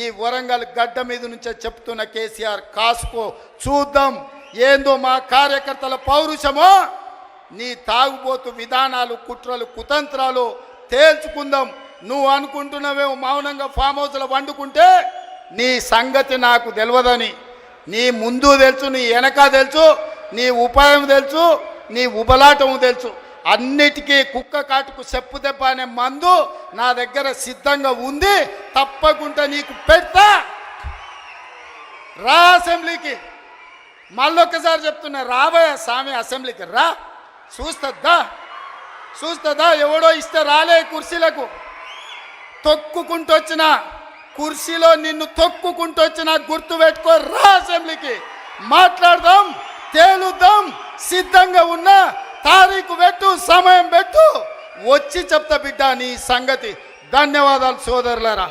ఈ వరంగల్ గడ్డ మీద నుంచే చెప్తున్న కేసీఆర్ కాసుకో చూద్దాం. ఏందో మా కార్యకర్తల పౌరుషమో? నీ తాగుబోతు విధానాలు కుట్రలు కుతంత్రాలు తేల్చుకుందాం. నువ్వు అనుకుంటున్నావేమో మౌనంగా ఫామ్ హౌస్లో వండుకుంటే నీ సంగతి నాకు తెలియదని నీ ముందు తెలుసు నీ వెనక తెలుసు నీ ఉపాయం తెలుసు నీ ఉబలాటము తెలుసు. అన్నిటికీ కుక్క కాటుకు చెప్పు దెబ్బ అనే మందు నా దగ్గర సిద్ధంగా ఉంది. తప్పకుండా నీకు పెడతా. రా అసెంబ్లీకి. మళ్ళొక్కసారి చెప్తున్నా రాబోయే స్వామి అసెంబ్లీకి రా. చూస్తుందా చూస్తుందా ఎవడో ఇస్తే రాలే కుర్చీలకు. తొక్కుకుంటూ వచ్చిన కుర్చీలో నిన్ను తొక్కుకుంటూ వచ్చిన గుర్తు పెట్టుకో రా అసెంబ్లీకి. మాట్లాడదాం తేలుద్దాం సిద్ధంగా ఉన్నా తారీఖు పెట్టు సమయం పెట్టు. వచ్చి చెప్తా బిడ్డ నీ సంగతి. ధన్యవాదాలు సోదరులరా.